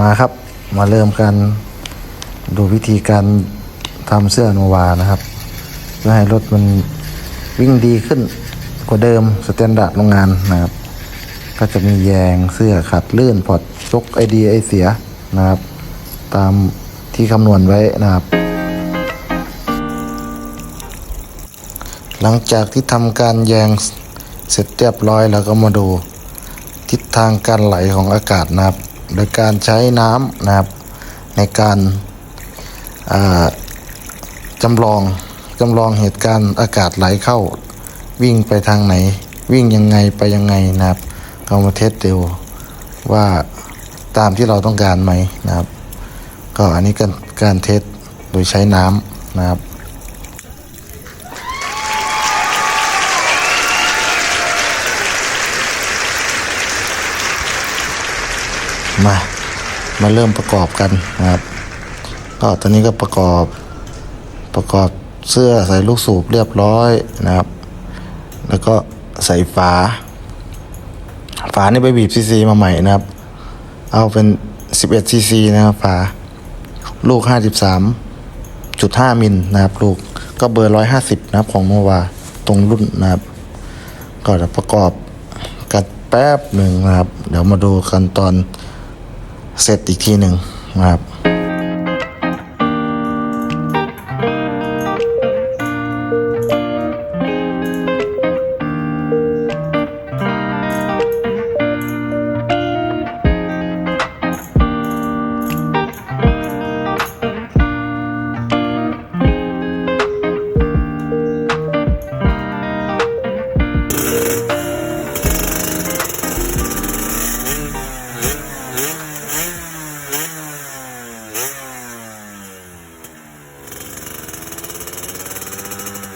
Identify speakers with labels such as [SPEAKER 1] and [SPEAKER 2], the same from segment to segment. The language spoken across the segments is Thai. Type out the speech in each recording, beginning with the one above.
[SPEAKER 1] มาครับ มาเริ่มกันดูวิธีการทำเสื้อโนวานะครับ เพื่อให้รถมันวิ่งดีขึ้นกว่าเดิมสแตนดาร์ดโรงงานนะครับ ก็จะมีแยงเสื้อขัดลื่นพอดยกไอเดียไอเสียนะครับ ตามที่คำนวณไว้นะครับ หลังจากที่ทำการแยงเสร็จเรียบร้อยแล้วก็มาดูทิศทางการไหลของอากาศนะครับ โดยการใช้น้ำนะครับ ในการาจำลองจำลองเหตุการณ์อากาศไหลเข้า วิ่งไปทางไหน วิ่งยังไงไปยังไงนะครับเอามาเทสดูว่าตามที่เราต้องการไหมนะครับ ก็อันนี้การการเทสโดยใช้น้ำนะครับ มา มาเริ่มประกอบกันนะครับ ก็ตอนนี้ก็ประกอบประกอบเสื้อใส่ลูกสูบเรียบร้อยนะครับ แล้วก็ใส่ฝา ฝานี่ไปบีบซีซีมาใหม่นะครับ เอาเป็น11ซีซีนะครับฝา ลูก 53.5 มิลนะครับ ลูกก็เบอร์ 150 นะครับของโนวาตรงรุ่นนะครับ ก็จะประกอบกันแป๊บหนึ่งนะครับ เดี๋ยวมาดูกันตอน เสร็จอีกทีหนึ่งนะครับ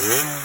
[SPEAKER 2] Mm-hmm.